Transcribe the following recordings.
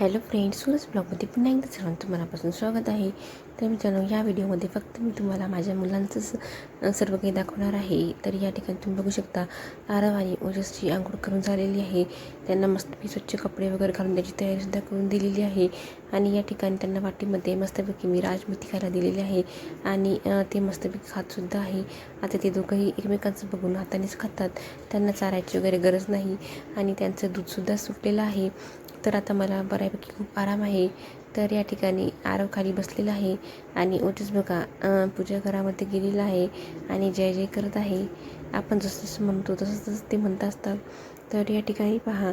Hello friends Suraj ब्लॉगमध्ये पुन्हा एकदा सर्वांचं मनापासून स्वागत आहे. तर मित्रांनो या व्हिडिओमध्ये फक्त मी तुम्हाला माझ्या मुलांचंच सर्व काही दाखवणार आहे. तर या ठिकाणी तुम्ही बघू शकता आरव आणि ओजसची आंघोळ करून झालेली आहे. त्यांना मस्तपैकी स्वच्छ कपडे वगैरे घालून त्याची तयारीसुद्धा करून दिलेली आहे. आणि या ठिकाणी त्यांना वाटीमध्ये मस्तपैकी मी राजमेथी खायला दिलेली आहे. आणि ते मस्तपैकी खातसुद्धा आहे. आता ते दोघंही एकमेकांचं बघून हातानेच खातात. त्यांना चारायची वगैरे गरज नाही. आणि त्यांचं दूधसुद्धा सुटलेलं आहे. तर आता मला बऱ्यापैकी खूप आराम आहे. तर या ठिकाणी आरव खाली बसलेला आहे आणि ओटीस बघा पूजा घरामध्ये गेलेला आहे आणि जय जय करत आहे. आपण जसं जसं म्हणतो तसं तसं ते म्हणत असतात. तर या ठिकाणी पहा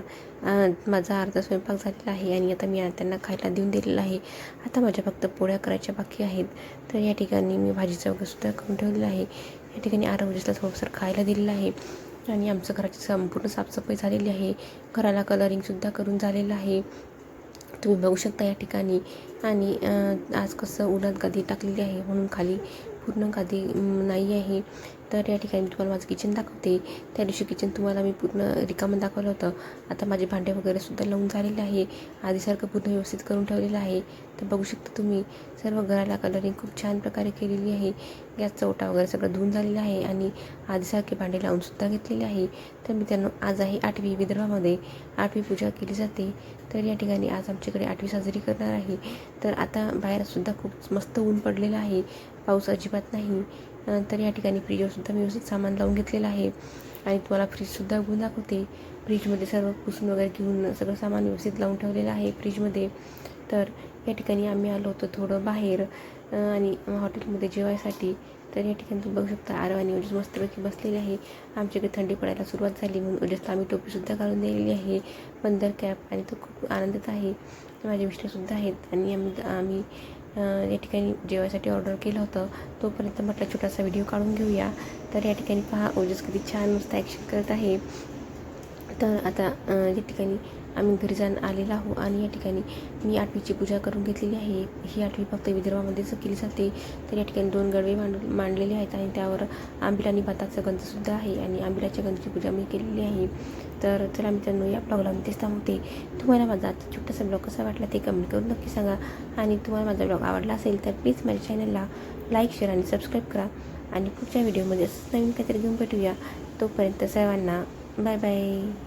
माझा अर्धा स्वयंपाक झालेला आहे आणि आता मी त्यांना खायला देऊन दिलेला आहे. आता माझ्या फक्त पोळ्या करायच्या बाकी आहेत. तर या ठिकाणी मी भाजीचा वगैरे सुद्धा करून ठेवलेला आहे. या ठिकाणी आरव जसला थोडंसं खायला दिलेलं आहे. आणि आमचं घराची संपूर्ण साफसफाई झालेली आहे. घराला कलरिंगसुद्धा करून झालेलं आहे. तुम्ही बघू शकता या ठिकाणी. आणि आज कसं उन्हात गादी टाकलेली आहे म्हणून खाली पूर्ण गादी नाही आहे. तर या ठिकाणी मी तुम्हाला माझं किचन दाखवते. त्या दिवशी किचन तुम्हाला मी पूर्ण रिकामं दाखवलं होतं. आता माझे भांडे वगैरे सुद्धा लावून झालेले आहे. आधीसारखं पूर्ण व्यवस्थित करून ठेवलेलं आहे. तर बघू शकता तुम्ही सर्व घराला कलरिंग खूप छान प्रकारे केलेली आहे. गॅसचा ओटा वगैरे सगळं धुवून झालेला आहे आणि आधीसारखे भांडे लावूनसुद्धा घेतलेले आहे. तर मित्रांनो आज आहे आठवी विदर्भामध्ये. आठवी पूजा केली जाते. तर या ठिकाणी आज आमच्याकडे आठवी साजरी करणार आहे. तर आता बाहेरसुद्धा खूप मस्त ऊन पडलेलं आहे. पाऊस अजिबात नाही. तर या ठिकाणी फ्रीजवरसुद्धा मी व्यवस्थित सामान लावून घेतलेलं आहे. आणि तुम्हाला फ्रीजसुद्धा उघडून दाखवते. फ्रीजमध्ये सर्व पुसून वगैरे घेऊन सगळं सामान व्यवस्थित लावून ठेवलेलं आहे फ्रीजमध्ये. तर या ठिकाणी आम्ही आलो होतो थोडं बाहेर आणि हॉटेलमध्ये जेवायसाठी. तर या ठिकाणी तुम्ही बघू शकता आरव आणि ओजस मस्तपैकी बसलेले आहे. आमच्याकडे थंडी पडायला सुरुवात झाली म्हणून ओजसला आम्ही टोपीसुद्धा घालून दिलेली आहे. बंदर कॅप आणि तो खूप आनंदात आहे. माझे मिस्टरसुद्धा आहेत आणि आम्ही आम्ही या ठिकाणी जेवायसाठी ऑर्डर केलं होतं. तोपर्यंत म्हटलं छोटासा व्हिडिओ काढून घेऊया. तर या ठिकाणी पहा ओजस किती छान मस्त ॲक्शन करत आहे. तर आता या ठिकाणी आम्ही घरी जाऊन आलेलो आहो आणि या ठिकाणी मी आठवीची पूजा करून घेतलेली आहे. ही आठवी फक्त विदर्भामध्येच केली जाते तर या ठिकाणी दोन गडवे मांड मांडलेले आहेत आणि त्यावर आंबिल आणि भाताचं गंधसुद्धा आहे आणि आंबिलाच्या गंधची पूजा मी केलेली आहे. तर चला मित्रांनो या ब्लॉगला मी तेच थांबते तुम्हाला माझा आजचा छोटासा ब्लॉग कसा वाटला ते कमेंट करून नक्की सांगा. आणि तुम्हाला माझा ब्लॉग आवडला असेल तर प्लीज माझ्या चॅनलला लाईक शेअर आणि सबस्क्राईब करा. आणि पुढच्या व्हिडिओमध्ये असंच नवीन काहीतरी घेऊन भेटूया. तोपर्यंत सर्वांना बाय बाय